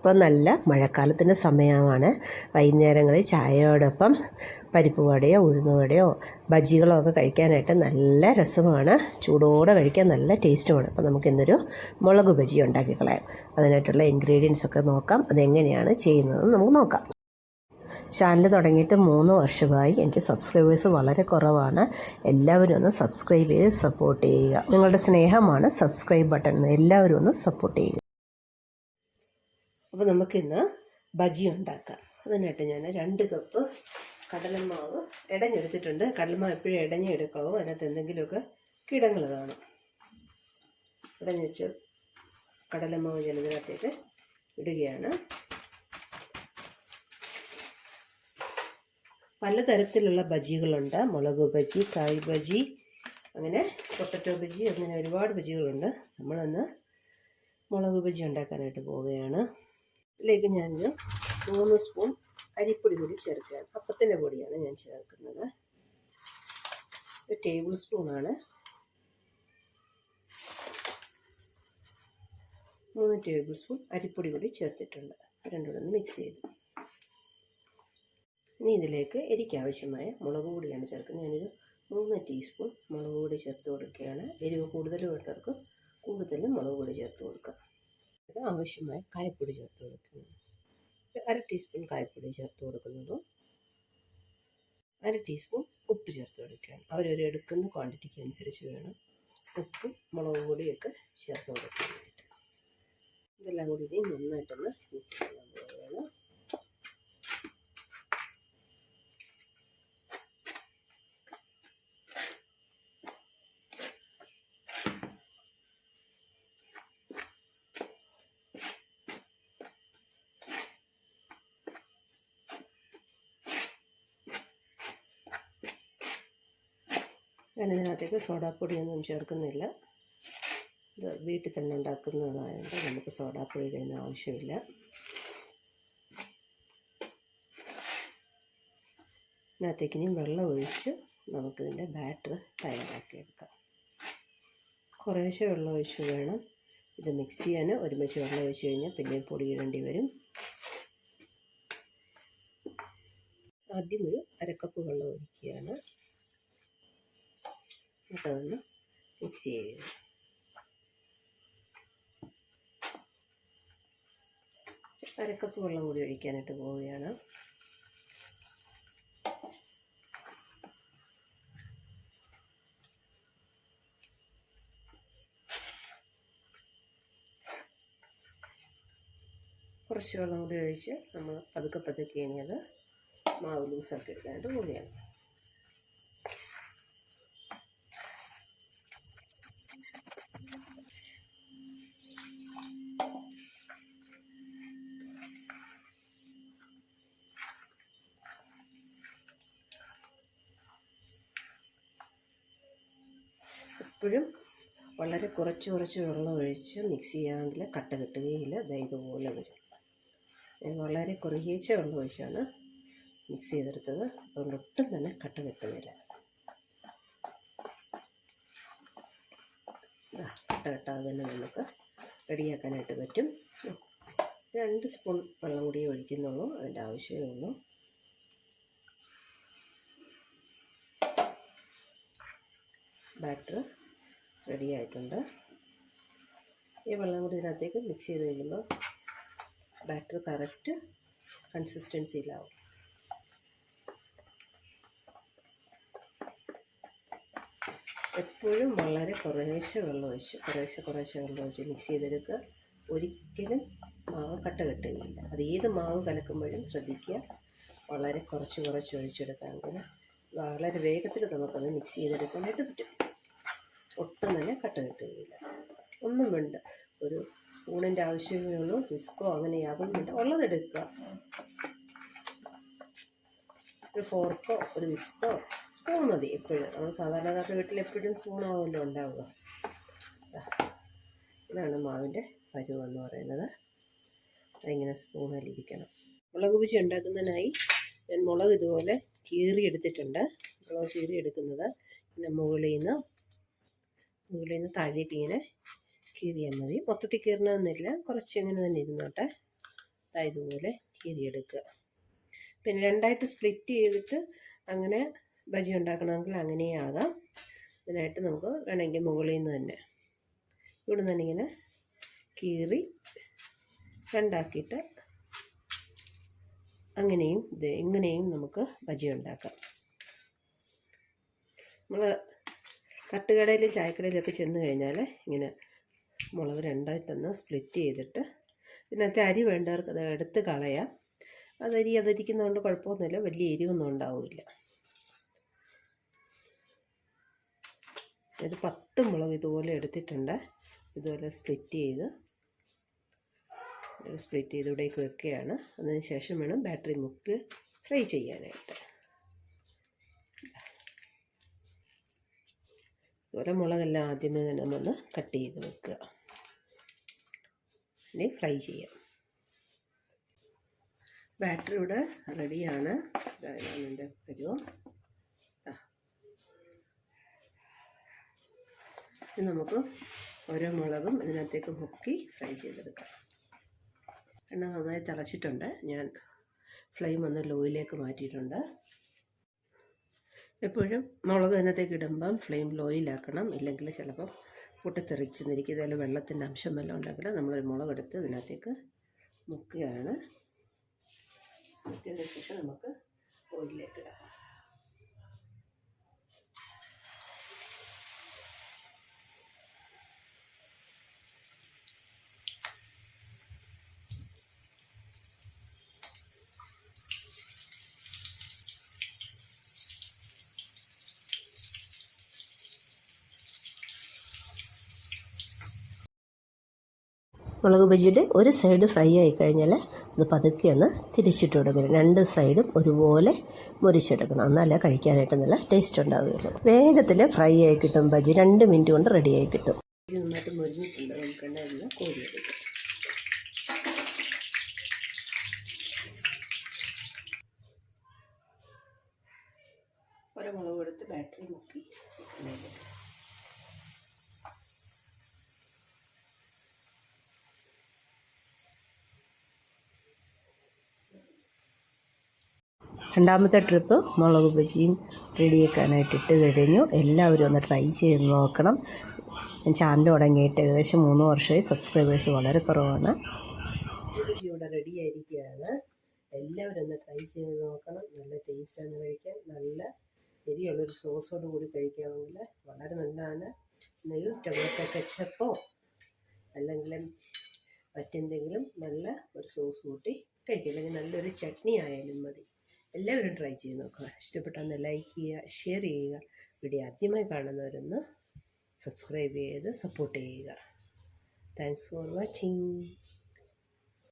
ഇപ്പോൾ നല്ല മഴക്കാലത്തിന്റെ സമയമാണ്. വൈകുന്നേരങ്ങളിൽ ചായയോടൊപ്പം പരിപ്പ് വടയോ ഉഴുന്ന് വടയോ ബജികളോ ഒക്കെ കഴിക്കാനായിട്ട് നല്ല രസമാണ്. ചൂടോടെ കഴിക്കാൻ നല്ല ടേസ്റ്റുമാണ്. അപ്പോൾ നമുക്കിന്നൊരു മുളക് ബജി ഉണ്ടാക്കി കളയാം. അതിനായിട്ടുള്ള ഇൻഗ്രീഡിയൻസ് ഒക്കെ നോക്കാം. അതെങ്ങനെയാണ് ചെയ്യുന്നതെന്ന് നമുക്ക് നോക്കാം. ചാനൽ തുടങ്ങിയിട്ട് മൂന്ന് വർഷമായി എനിക്ക് സബ്സ്ക്രൈബേഴ്സ് വളരെ കുറവാണ്. എല്ലാവരും ഒന്ന് സബ്സ്ക്രൈബ് ചെയ്ത് സപ്പോർട്ട് ചെയ്യുക. നിങ്ങളുടെ സ്നേഹമാണ് സബ്സ്ക്രൈബ് ബട്ടൺ എല്ലാവരും ഒന്ന് സപ്പോർട്ട് ചെയ്യുക. അപ്പോൾ നമുക്കിന്ന് ബജി ഉണ്ടാക്കാം. അതിനായിട്ട് ഞാൻ രണ്ട് കപ്പ് കടലമാവ് ഇടഞ്ഞെടുത്തിട്ടുണ്ട് കടലമാവ് എപ്പോഴും ഇടഞ്ഞെടുക്കാവോ അതിനകത്ത് എന്തെങ്കിലുമൊക്കെ കിടങ്ങൾ കാണും. ഇടഞ്ഞ് വെച്ച് കടലമാവ് ഞാൻ ഇടുകയാണ്. പലതരത്തിലുള്ള ബജികളുണ്ട്. മുളക് ബജി കായ് ബജി അങ്ങനെ പൊട്ടറ്റോ ബജി അങ്ങനെ ഒരുപാട് ബജികളുണ്ട്. നമ്മളൊന്ന് മുളക് ബജി ഉണ്ടാക്കാനായിട്ട് പോവുകയാണ്. ഇതിലേക്ക് ഞാൻ മൂന്ന് സ്പൂൺ അരിപ്പൊടി കൂടി ചേർക്കുകയാണ്. അപ്പത്തിന്റെ പൊടിയാണ് ഞാൻ ചേർക്കുന്നത്. ഒരു ടേബിൾ സ്പൂണാണ് മൂന്ന് ടേബിൾ സ്പൂൺ അരിപ്പൊടി കൂടി ചേർത്തിട്ടുണ്ട്. രണ്ടുകൂടെ ഒന്ന് മിക്സ് ചെയ്തു. ഇനി ഇതിലേക്ക് എരിക്ക് ആവശ്യമായ മുളക് പൊടിയാണ് ചേർക്കുന്നത്. ഞാനൊരു മൂന്ന് ടീസ്പൂൺ മുളക് പൊടി ചേർത്ത് കൊടുക്കുകയാണ്. എരിവ് കൂടുതൽ വേണ്ടവർക്ക് കൂടുതലും മുളക് പൊടി ചേർത്ത് കൊടുക്കുക ഇത് ആവശ്യമായ കായപ്പൊടി ചേർത്ത് കൊടുക്കുന്നു. അര ടീസ്പൂൺ കായപ്പൊടി ചേർത്ത് കൊടുക്കുന്നതും. അര ടീസ്പൂൺ ഉപ്പ് ചേർത്ത് കൊടുക്കുകയാണ്. അവരൊരു എടുക്കുന്ന ക്വാണ്ടിറ്റിക്ക് അനുസരിച്ച് വേണം ഉപ്പും മുളക് പൊടിയൊക്കെ ചേർത്ത് കൊടുക്കാനായിട്ട് ഇതെല്ലാം കൂടി ഇനി നന്നായിട്ടൊന്ന് മിക്സ് ചെയ്യാൻ പോവുകയാണ്. ഞാൻ ഇതിനകത്തേക്ക് സോഡാപ്പൊടിയൊന്നും ചേർക്കുന്നില്ല. ഇത് വീട്ടിൽ തന്നെ ഉണ്ടാക്കുന്നതായതുകൊണ്ട് നമുക്ക് സോഡാപ്പൊടിയുടെ ഒന്നും ആവശ്യമില്ല. ഇതിനകത്തേക്ക് ഇനി വെള്ളം ഒഴിച്ച് നമുക്കിതിന്റെ ബാറ്റർ തയ്യാറാക്കിയെടുക്കാം. കുറേശ്ശെ വെള്ളം ഒഴിച്ച് വേണം. ഇത് മിക്സ് ചെയ്യാൻ ഒരുമിച്ച് വെള്ളം ഒഴിച്ച് കഴിഞ്ഞാൽ പിന്നെയും പൊടിയിടേണ്ടി വരും. ആദ്യം ഒരു അരക്കപ്പ് വെള്ളം ഒഴിക്കുകയാണ്. എന്നിട്ടതൊന്ന് മിക്സ് ചെയ്യുക. അരക്കപ്പ് വെള്ളം കൂടി ഒഴിക്കാനായിട്ട് പോവുകയാണ്. കുറച്ച് വെള്ളം കൂടി ഒഴിച്ച് നമ്മൾ പതുക്കെ പതുക്കെ ഇനി അത് മാവ് ലൂസാക്കി എടുക്കാനായിട്ട് പോവുകയാണ്. എപ്പോഴും വളരെ കുറച്ച് കുറച്ച് വെള്ളം ഒഴിച്ച് മിക്സ് ചെയ്യാമെങ്കിൽ കട്ട കിട്ടുകയില്ല. ഇതുപോലെ വരും. ഞാൻ വളരെ കുറേച്ച വെള്ളം ഒഴിച്ചാണ് മിക്സ് ചെയ്തെടുത്തത്. അതുകൊണ്ട് ഒട്ടും തന്നെ കട്ട കിട്ടുന്നില്ല ദാ കട്ട കെട്ടാതെ തന്നെ നമുക്ക് റെഡിയാക്കാനായിട്ട് പറ്റും. രണ്ട് സ്പൂൺ വെള്ളം കൂടി ഒഴിക്കുന്നുള്ളൂ. അതിന്റെ ആവശ്യമേ ഉള്ളൂ. ബാറ്റർ റെഡി ആയിട്ടുണ്ട്. ഈ വെള്ളം കൂടി ഇതിനകത്തേക്ക് മിക്സ് ചെയ്ത് കഴിയുമ്പോൾ ബാറ്റർ കറക്റ്റ് കൺസിസ്റ്റൻസിയിലാവും എപ്പോഴും വളരെ കുറേശ്ശെ വെള്ളം ഒഴിച്ച് കുറേശ്ശെ കുറേശ്ശെ വെള്ളം ഒഴിച്ച് മിക്സ് ചെയ്തെടുക്കുക. ഒരിക്കലും മാവ് കട്ട കെട്ടുകയില്ല. അത് ഏത് മാവ് കലക്കുമ്പോഴും ശ്രദ്ധിക്കുക. വളരെ കുറച്ച് കുറച്ച് ഒഴിച്ചെടുക്കാമെങ്കിൽ വളരെ വേഗത്തിൽ നമുക്കത് മിക്സ് ചെയ്തെടുക്കാനായിട്ട് പറ്റും. ഒട്ടും തന്നെ കട്ട കിട്ടുകയില്ല. ഒന്നും വേണ്ട. ഒരു സ്പൂണിന്റെ ആവശ്യമേ ഉള്ളൂ വിസ്കോ അങ്ങനെ യാതൊന്നും വേണ്ട. ഉള്ളതെടുക്കുക ഒരു ഫോർക്കോ ഒരു വിസ്കോ സ്പൂൺ മതി എപ്പോഴും. നമ്മൾ സാധാരണക്കാരുടെ വീട്ടിൽ എപ്പോഴും സ്പൂണാവുമല്ലോ ഉണ്ടാവുക. ഇതാണ് മാവിന്റെ പരുവം എന്ന് പറയുന്നത്. അതിങ്ങനെ സ്പൂണിലിരിക്കണം മുളക് പൂച്ചി ഉണ്ടാക്കുന്നതിനായി ഞാൻ മുളക് ഇതുപോലെ കീറിയെടുത്തിട്ടുണ്ട്. മുളക് കീറിയെടുക്കുന്നത് പിന്നെ മുകളിൽ നിന്ന് മുകളിൽ നിന്ന് താഴേക്ക് ഇങ്ങനെ കീറിയാൽ മതി. മൊത്തത്തിൽ കീറണമെന്നില്ല കുറച്ച് ഇങ്ങനെ തന്നെ ഇരുന്നോട്ടെ ഇതുപോലെ കീറിയെടുക്കുക. പിന്നെ രണ്ടായിട്ട് സ്പ്ലിറ്റ് ചെയ്തിട്ട് അങ്ങനെ ബജി ഉണ്ടാക്കണമെങ്കിൽ അങ്ങനെയാകാം ഇതിനായിട്ട് നമുക്ക് വേണമെങ്കിൽ മുകളിൽ നിന്ന് തന്നെ ഇവിടെ നിന്ന് ഇങ്ങനെ കീറി രണ്ടാക്കിയിട്ട് അങ്ങനെയും ഇത് ഇങ്ങനെയും നമുക്ക് ബജി ഉണ്ടാക്കാം. നമ്മൾ തട്ടുകടയിലും ചായക്കടയിലൊക്കെ ചെന്ന് കഴിഞ്ഞാൽ ഇങ്ങനെ മുളക് രണ്ടായിട്ടൊന്ന് സ്പ്ലിറ്റ് ചെയ്തിട്ട് ഇതിനകത്ത് അരി വേണ്ടവർക്ക് അത് എടുത്ത് കളയാം. അതരി അതിരിക്കുന്നതുകൊണ്ട് കുഴപ്പമൊന്നുമില്ല വലിയ എരിവൊന്നും ഉണ്ടാവില്ല. ഒരു പത്ത് മുളക് ഇതുപോലെ എടുത്തിട്ടുണ്ട്. ഇതുപോലെ സ്പ്ലിറ്റ് ചെയ്ത് സ്പ്ലിറ്റ് ചെയ്ത് ഇവിടേക്ക് വെക്കുകയാണ്. അതിന് ശേഷം വേണം ബാറ്ററി മുക്ക് ഫ്രൈ ചെയ്യാനായിട്ട്. ഇതുപോലെ മുളകെല്ലാം ആദ്യമേ തന്നെ നമ്മൾ കട്ട് ചെയ്ത് വെക്കുക. ഇനി ഫ്രൈ ചെയ്യാം. ബാറ്ററി ഇവിടെ റെഡിയാണ്. ഇതാണ് എന്റെ ഇനി നമുക്ക് ഓരോ മുളകും ഇതിനകത്തേക്ക് മുക്കി ഫ്രൈ ചെയ്തെടുക്കാം. എണ്ണ നന്നായി തിളച്ചിട്ടുണ്ട്. ഞാൻ ഫ്ലെയിം ഒന്ന് ലോയിലേക്ക് മാറ്റിയിട്ടുണ്ട്. എപ്പോഴും മുളക് അതിനകത്തേക്ക് ഇടുമ്പം ഫ്ലെയിം ലോയിലാക്കണം ഇല്ലെങ്കിൽ ചിലപ്പം പൊട്ടിത്തെറിച്ച് നിൽക്കും ഇതുപോലെ വെള്ളത്തിന്റെ അംശം വല്ലതും ഉണ്ടെങ്കിൽ നമ്മളൊരു മുളകെടുത്ത് ഇതിനകത്തേക്ക് മുക്കുകയാണ്. മുക്കിയതിന് ശേഷം നമുക്ക് ഓയിലിലേക്ക് ഇടാം. മുളക് ബജിയുടെ ഒരു സൈഡ് ഫ്രൈ ആയി കഴിഞ്ഞാൽ അത് പതുക്കെ ഒന്ന് തിരിച്ചിട്ട് കൊടുക്കണം. രണ്ട് സൈഡും ഒരുപോലെ മുരിച്ചെടുക്കണം. എന്നാലേ കഴിക്കാനായിട്ട് നല്ല ടേസ്റ്റ് ഉണ്ടാവുകയുള്ളൂ. വേഗത്തിൽ ഫ്രൈ ആയി കിട്ടും ബജി. രണ്ട് മിനിറ്റ് കൊണ്ട് റെഡി ആയി കിട്ടും. നന്നായിട്ട് മുരിഞ്ഞിട്ടുണ്ട് നമുക്ക് തന്നെ കോരിയെടുക്കാം ഒരു മുളക് എടുത്ത് ബാറ്ററി മുക്കി ഇതിലേക്ക് രണ്ടാമത്തെ ട്രിപ്പ് മുളക് ബജിയും റെഡിയാക്കാനായിട്ട് ഇട്ട് കഴിഞ്ഞു. എല്ലാവരും ഒന്ന് ട്രൈ ചെയ്ത് നോക്കണം. ഞാൻ ചാനൽ തുടങ്ങിയിട്ട് ഏകദേശം മൂന്ന് വർഷമായി സബ്സ്ക്രൈബേഴ്സ് വളരെ കുറവാണ്. ഇവിടെ റെഡി ആയിരിക്കുകയാണ്. എല്ലാവരും ഒന്ന് ട്രൈ ചെയ്ത് നോക്കണം. നല്ല ടേസ്റ്റാണ് കഴിക്കാൻ. നല്ല എരിയുള്ളൊരു സോസോട് കൂടി കഴിക്കാമെങ്കിൽ വളരെ നല്ലതാണ്. ഒന്നുകിൽ ടൊമാറ്റോ കച്ചപ്പോ അല്ലെങ്കിൽ മറ്റെന്തെങ്കിലും നല്ല ഒരു സോസ് കൂട്ടി കഴിക്കുക. അല്ലെങ്കിൽ നല്ലൊരു ചട്നി ആയാലും മതി. എല്ലാവരും ട്രൈ ചെയ്ത് നോക്കുക. ഇഷ്ടപ്പെട്ടൊന്ന് ലൈക്ക് ചെയ്യുക ഷെയർ ചെയ്യുക. വീഡിയോ ആദ്യമായി കാണുന്നവരൊന്ന് സബ്സ്ക്രൈബ് ചെയ്ത് സപ്പോർട്ട് ചെയ്യുക. Thanks for watching